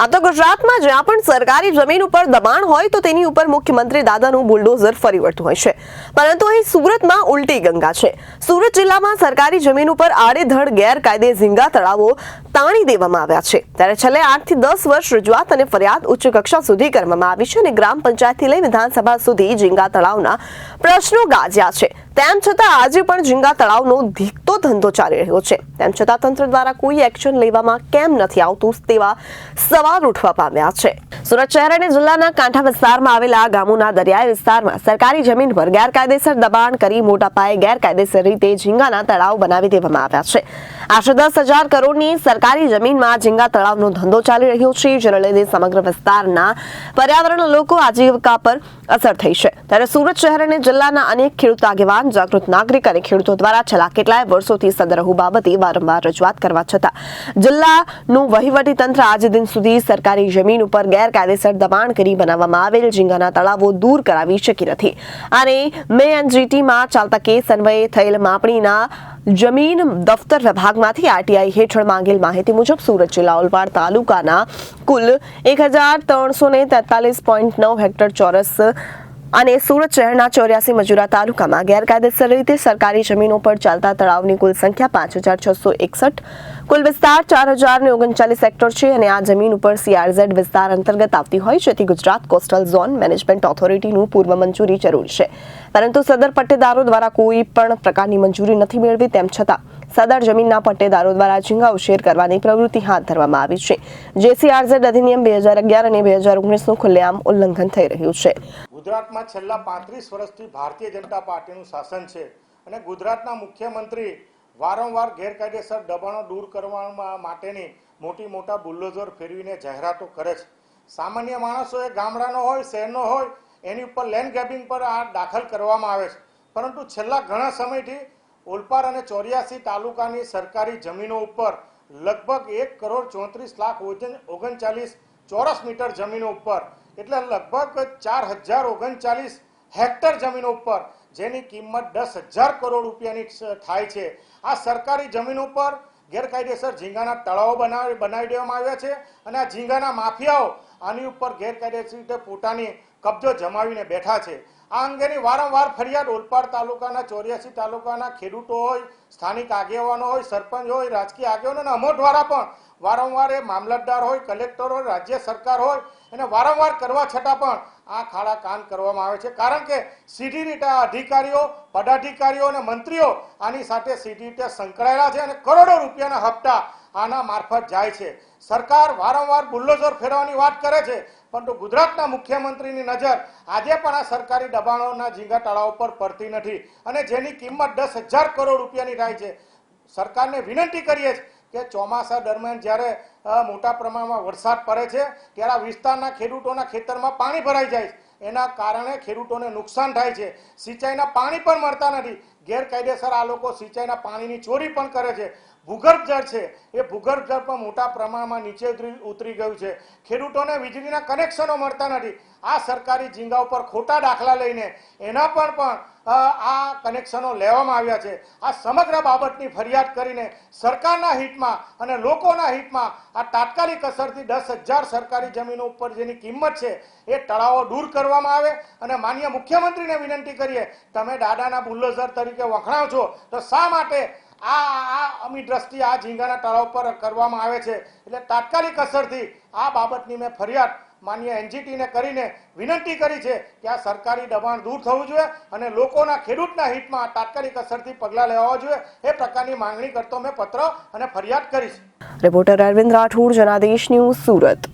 આ તો ગુજરાતમાં જ્યાં પણ સરકારી જમીન ઉપર દબાણ હોય તો તેની ઉપર મુખ્યમંત્રી દાદાનું બુલડોઝર ફરી વળતું હોય છે. પરંતુ અહીં સુરતમાં ઉલટી ગંગા છે. સુરત જિલ્લામાં સરકારી જમીન ઉપર આડેધડ ગેરકાયદે ઝીંગા તળાવો તાણી દેવામાં આવ્યા છે. ત્યારે છેલ્લે આઠથી દસ વર્ષ રજૂઆત અને ફરિયાદ ઉચ્ચ કક્ષા સુધી કરવામાં આવી છે અને ગ્રામ પંચાયતથી લઈ વિધાનસભા સુધી ઝીંગા તળાવના પ્રશ્નો ગાજ્યા છે. તેમ છતાં આજે પણ ઝીંગા તળાવનો ધીકતો ધંધો ચાલી રહ્યો છે. તેમ છતાં તંત્ર દ્વારા કોઈ એક્શન લેવામાં કેમ નથી આવતું તેવા સવાલ ઉઠવા પામ્યા છે. સુરત શહેર અને જિલ્લાના કાંઠા વિસ્તારમાં આવેલા ગામોના દરિયાઈ વિસ્તારમાં સરકારી જમીન પર ગેરકાયદેસર દબાણ કરી મોટા પાયે ગેરકાયદેસર રીતે ઝીંગાના તળાવ બનાવી દેવામાં આવ્યા છે. આશરે દસ હજાર કરોડની સરકારી જમીનમાં ઝીંગા તળાવનો ધંધો ચાલી રહ્યો છે, જેને લઈને સમગ્ર વિસ્તારના પર્યાવરણ લોકો આજીવિકા પર અસર થઈ છે. ત્યારે સુરત શહેર અને જિલ્લાના અનેક ખેડૂત આગેવાન, જાગૃત નાગરિક અને ખેડૂતો દ્વારા છેલ્લા કેટલાય વર્ષોથી સદરહુ બાબતે વારંવાર રજૂઆત કરવા છતાં જિલ્લાનું વહીવટી તંત્ર આજ દિન સુધી સરકારી જમીન ઉપર ગેરકાયદેસર દબાણ કરી બનાવવામાં આવેલ ઝીંગાના તળાવો દૂર કરાવી શકી નથી. અને મે એનજીટીમાં ચાલતા કેસ અન્વયે થયેલ માપણીના જમીન, દફતર વિભાગમાંથી આરટીઆઈ હેઠળ માંગેલ માહિતી મુજબ સુરત જિલ્લા ઓલપાડ તાલુકાના કુલ એક હજાર ત્રણસો ને તેતાલીસ પોઈન્ટ નવ હેક્ટર ચોરસ અને સુરત શહેરના ચોર્યાસી મજૂરા તાલુકામાં ગેરકાયદેસર રીતે સરકારી જમીનો પર ચાલતા તળાવની કુલ સંખ્યા પાંચ હજાર છસો એકસઠ. કુલ વિસ્તાર ચાર હજાર ને ઓગણચાલીસ હેક્ટર છે અને આ જમીન ઉપર સીઆરઝેડ વિસ્તાર અંતર્ગત આવતી હોય, જેથી ગુજરાત કોસ્ટલ ઝોન મેનેજમેન્ટ ઓથોરિટીનું પૂર્વ મંજૂરી જરૂરી છે. પરંતુ સદર પટ્ટેદારો દ્વારા કોઈ પણ પ્રકારની મંજૂરી નથી મેળવી, તેમ છતાં સદર જમીનના પટ્ટેદારો દ્વારા ઝીંગા ઉછેર કરવાની પ્રવૃત્તિ હાથ ધરવામાં આવી છે. જેસીઆરઝેડ અધિનિયમ બે હજાર અગિયાર અને બે હજાર ઓગણીસનું ખુલ્લેઆમ ઉલ્લંઘન થઈ રહ્યું છે. ગુજરાતમાં છેલ્લા પાંત્રીસ વર્ષથી ભારતીય જનતા પાર્ટીનું શાસન છે અને ગુજરાતના મુખ્યમંત્રી વારંવાર ગેરકાયદેસર દબાણો દૂર કરવા માટેની મોટી મોટા બુલ્ડોઝર ફેરવીને જાહેરાતો કરે છે. સામાન્ય માણસો એ ગામડાનો હોય, શહેરનો હોય, એની ઉપર લેન્ડ ગ્રેબિંગ પર આ દાખલ કરવામાં આવે છે. પરંતુ છેલ્લા ઘણા સમયથી ઓલપાડ અને ચોર્યાસી તાલુકાની સરકારી જમીનો ઉપર લગભગ એક કરોડ ચોત્રીસ લાખ ઓગણ ઓગણચાલીસ ચોરસ મીટર જમીનો ઉપર, એટલે લગભગ ચાર હજાર ઓગણચાલીસ હેક્ટર જમીનો ઉપર, જેની કિંમત દસ હજાર કરોડ રૂપિયાની થાય છે. આ સરકારી જમીન ઉપર ગેરકાયદેસર ઝીંગાના તળાવો બનાવી બનાવી દેવામાં આવ્યા છે અને આ ઝીંગાના માફિયાઓ આની ઉપર ગેરકાયદેસર રીતે પોતાની કબજો જમાવીને બેઠા છે. આ અંગેની વારંવાર ફરિયાદ ઓલપાડ તાલુકાના ચોર્યાસી તાલુકાના ખેડૂતો હોય, સ્થાનિક આગેવાનો હોય, સરપંચ હોય, રાજકીય આગેવાનો અમો દ્વારા પણ વારંવાર એ મામલતદાર હોય, કલેક્ટર હોય, રાજ્ય સરકાર હોય એને વારંવાર કરવા છતાં પણ આ ખાડા કાન કરવામાં આવે છે. કારણ કે સીધી રીતે અધિકારીઓ, પદાધિકારીઓ અને મંત્રીઓ આની સાથે સીધી રીતે સંકળાયેલા છે અને કરોડો રૂપિયાના હપ્તા આના મારફત જાય છે. સરકાર વારંવાર બુલ્ડોઝર ફેરવાની વાત કરે છે, પરંતુ ગુજરાતના મુખ્યમંત્રીની નજર આજે પણ આ સરકારી દબાણોના ઝીંગા તળાવ પર પડતી નથી અને જેની કિંમત દસ હજાર કરોડ રૂપિયાની થાય છે. સરકારને વિનંતી કરીએ છીએ કે ચોમાસા દરમિયાન જ્યારે મોટા પ્રમાણમાં વરસાદ પડે છે, ત્યારે આ વિસ્તારના ખેડૂતોના ખેતરમાં પાણી ભરાઈ જાય એના કારણે ખેડૂતોને નુકસાન થાય છે. સિંચાઈના પાણી પણ મળતા નથી. ગેરકાયદેસર આ લોકો સિંચાઈના પાણીની ચોરી પણ કરે છે. ભૂગર્ભ જળ છે. એ ભૂગર્ભ જળ પણ મોટા પ્રમાણમાં નીચે ઉતરી- ગયું છે. ખેડૂતોને વીજળીના કનેક્શનો મળતા નથી. આ સરકારી ઝીંગા ઉપર ખોટા દાખલા લઈને એના પર પણ આ કનેક્શનો લેવામાં આવ્યા છે. આ સમગ્ર બાબતની ફરિયાદ કરીને સરકારના હિતમાં અને લોકોના હિતમાં આ તાત્કાલિક અસરથી દસ હજાર સરકારી જમીનો ઉપર જેની કિંમત છે એ તળાવો દૂર કરવામાં આવે અને માન્ય મુખ્યમંત્રીને વિનંતી કરીએ, તમે દાદાના બુલ્લોઝર તરીકે વખણાવ છો તો શા માટે આ આ અમી દ્રષ્ટિ આ ઝીંગાના તળાવ પર કરવામાં આવે છે. એટલે તાત્કાલિક અસરથી આ બાબતની મેં ફરિયાદ માન્ય એનજીટીને કરીને વિનંતી કરી છે કે આ સરકારી દબાણ દૂર થવું જોઈએ અને લોકોના ખેડૂતના હિતમાં તાત્કાલિક અસરથી પગલાં લેવા જોઈએ. એ પ્રકારની માંગણી કરતો મેં પત્ર અને ફરિયાદ કરી છે રિપોર્ટર અરવિંદ રાઠોડ, જનાદેશ ન્યૂઝ સુરત.